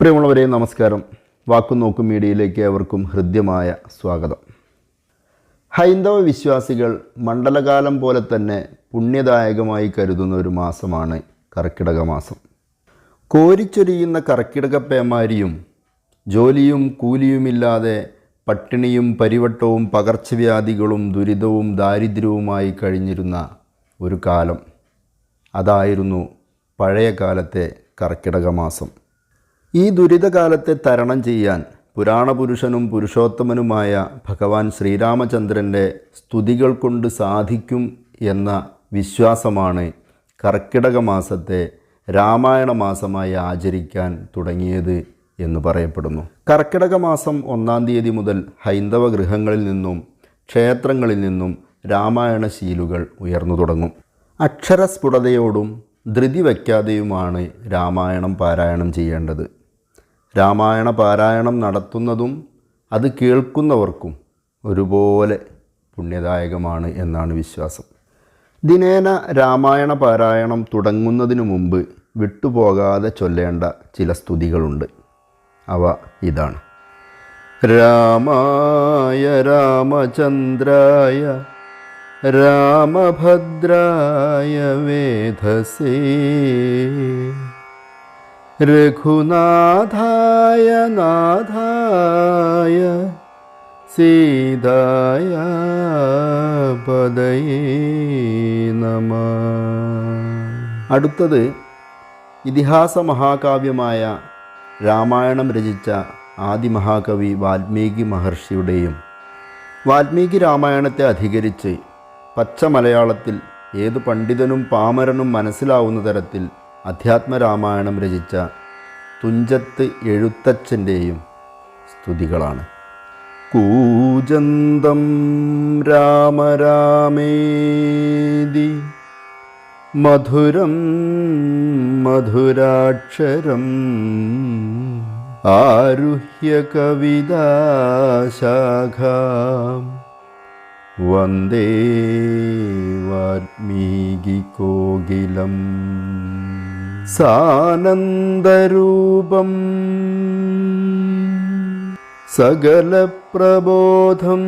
പ്രിയമുള്ളവരെ നമസ്കാരം. വാക്കു നോക്കും മീഡിയയിലേക്ക് അവർക്കും ഹൃദ്യമായ സ്വാഗതം. ഹൈന്ദവ വിശ്വാസികൾ മണ്ഡലകാലം പോലെ തന്നെ പുണ്യദായകമായി കരുതുന്ന ഒരു മാസമാണ് കർക്കിടക മാസം. കോരിച്ചൊരിയുന്ന കർക്കിടക പേമാരിയും ജോലിയും കൂലിയുമില്ലാതെ പട്ടിണിയും പരിവട്ടവും പകർച്ചവ്യാധികളും ദുരിതവും ദാരിദ്ര്യവുമായി കഴിഞ്ഞിരുന്ന ഒരു കാലം. അതായിരുന്നു പഴയ കാലത്തെ കർക്കിടക മാസം. ഈ ദുരിതകാലത്തെ തരണം ചെയ്യാൻ പുരാണപുരുഷനും പുരുഷോത്തമനുമായ ഭഗവാൻ ശ്രീരാമചന്ദ്രന്റെ സ്തുതികൾ കൊണ്ട് സാധിക്കും എന്ന വിശ്വാസമാണ് കർക്കിടക മാസത്തെ രാമായണ മാസമായി ആചരിക്കാൻ തുടങ്ങിയത് എന്ന് പറയപ്പെടുന്നു. കർക്കിടക മാസം ഒന്നാം തീയതി മുതൽ ഹൈന്ദവ ഗൃഹങ്ങളിൽ നിന്നും ക്ഷേത്രങ്ങളിൽ നിന്നും രാമായണ ശീലുകൾ ഉയർന്നു തുടങ്ങും. അക്ഷരസ്ഫുടതയോടും ധൃതി വയ്ക്കാതെയുമാണ് രാമായണം പാരായണം ചെയ്യേണ്ടത്. രാമായണ പാരായണം നടത്തുന്നതും അത് കേൾക്കുന്നവർക്കും ഒരുപോലെ പുണ്യദായകമാണ് എന്നാണ് വിശ്വാസം. ദിനേന രാമായണ പാരായണം തുടങ്ങുന്നതിനു മുമ്പ് വിട്ടുപോകാതെ ചൊല്ലേണ്ട ചില സ്തുതികളുണ്ട്. അവ ഇതാണ്. രാമായ രാമചന്ദ്രായ രാമഭദ്രായ വേധസേ രഘുനാഥായ നാഥായ സീതായ പദയേ നമ. അടുത്തത് ഇതിഹാസ മഹാകാവ്യമായ രാമായണം രചിച്ച ആദി മഹാകവി വാൽമീകി മഹർഷിയുടെയും വാൽമീകി രാമായണത്തെ അധികരിച്ച് പച്ച മലയാളത്തിൽ ഏത് പണ്ഡിതനും പാമരനും മനസ്സിലാവുന്ന തരത്തിൽ അധ്യാത്മരാമായണം രചിച്ച തുഞ്ചത്ത് എഴുത്തച്ഛന്റെയും സ്തുതികളാണ്. കൂജന്തം രാമരാമേതി മധുരം മധുരാക്ഷരം ആരുഹ്യ കവിതാശാഖാം വന്ദേ വാൽമീകികോകിലം സാനന്ദരൂപം. സകലപ്രബോധം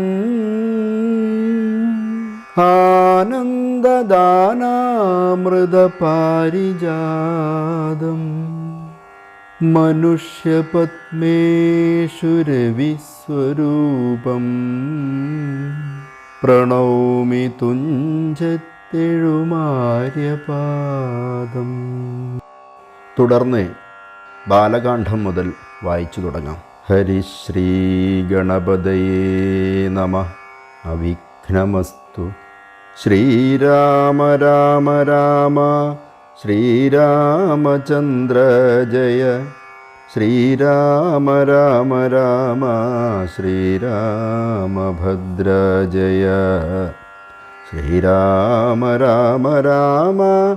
ആനന്ദദാനാമൃതപാരിജാതം. മനുഷ്യപത്മേഷുരവിസ്വരൂപം പ്രണൗമി തുഞ്ചത്തെഴുമാര്യപാദം. തുടർന്ന് ബാലകാന്ഡം മുതൽ വായിച്ചു തുടങ്ങാം. ഹരിശ്രീ ഗണപതയേ നമ. അവിഘ്നമസ്തു. ശ്രീരാമ രാമ രാമ. ശ്രീരാമചന്ദ്ര ജയ. ശ്രീരാമ രാമ രാമ. ശ്രീരാമഭദ്ര ജയ. ശ്രീരാമ രാമ രാമ.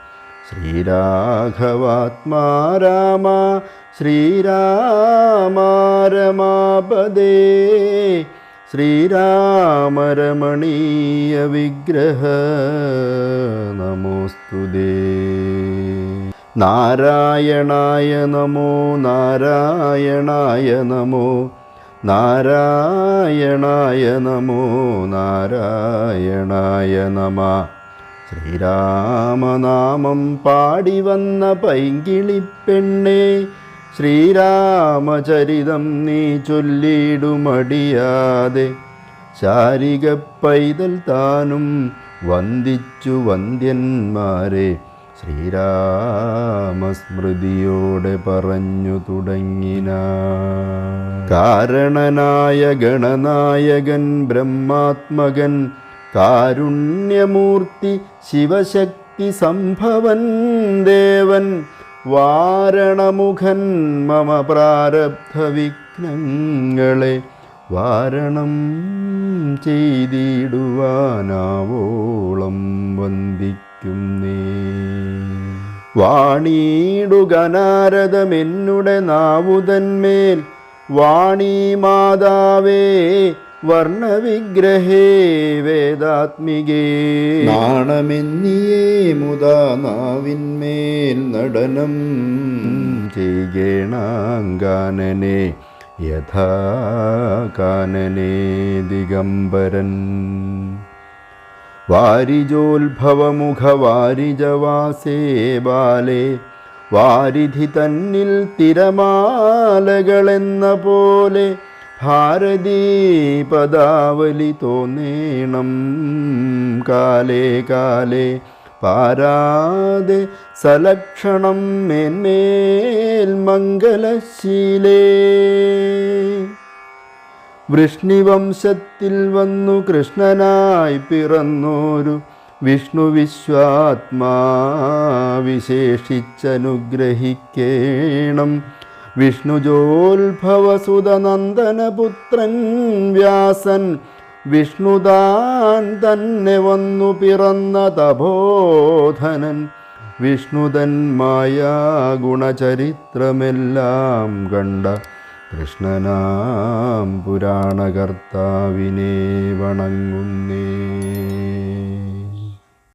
ശ്രീരാഘവാത്മാ രാമ ശ്രീരാമ രമാപദേ ശ്രീരാമരമണീയ വിഗ്രഹ നമോസ്തുതേ നാരായണായ നമോ നാരായണായ നമോ നാരായണായ നമോ നാരായണായ നമ. ശ്രീരാമനാമം പാടി വന്ന പൈങ്കിളിപ്പെണ്ണേ ശ്രീരാമചരിതം നീ ചൊല്ലിടുമടിയാതെ. ശാരിക പൈതൽ താനും വന്ദിച്ചു വന്ദ്യന്മാരെ ശ്രീരാമസ്മൃതിയോടെ പറഞ്ഞു തുടങ്ങിന. കാരണനായ ഗണനായകൻ ബ്രഹ്മാത്മകൻ കാരുണ്യമൂർത്തി ശിവശക്തി സംഭവൻ ദേവൻ വാരണമുഖൻ മമ പ്രാരബ്ധ വിഘ്നങ്ങളെ വാരണം ചെയ്തിടുവാനാവോളം വന്ദിക്കുന്നേ. വാണീടുകനാരദമെന്നുടെ നാവുതന്മേൽ വാണി മാതാവേ വർണവിഗ്രഹേ വേദാത്മികേ. നാണമെന്നിയേ മുതാ നാവിന്മേൽ നടനം ചെയ്യണാങ്കാനനെ യഥാ കാനനേ ദിഗംബരൻ. വാരിജോത്ഭവമുഖവാരിജവാസേ ബാലേ വാരിധി തന്നിൽ തിരമാലകളെന്ന പോലെ ഭാരതീ പദാവലി തോന്നേണം. കാലേ കാലേ പാരാതെ സലക്ഷണം മേന്മേൽ മംഗലശീലേ. വൃഷ്ണിവംശത്തിൽ വന്നു കൃഷ്ണനായി പിറന്നോരു വിഷ്ണു വിശ്വാത്മാ വിശേഷിച്ചനുഗ്രഹിക്കേണം. വിഷ്ണുജോത്ഭവസുതനന്ദനപുത്രൻ വ്യാസൻ വിഷ്ണുദാൻ തന്നെ വന്നു പിറന്ന തപോധനൻ. വിഷ്ണുതൻ മായാ ഗുണചരിത്രമെല്ലാം കണ്ട കൃഷ്ണനാം പുരാണകർത്താവിനെ വണങ്ങുന്നേ.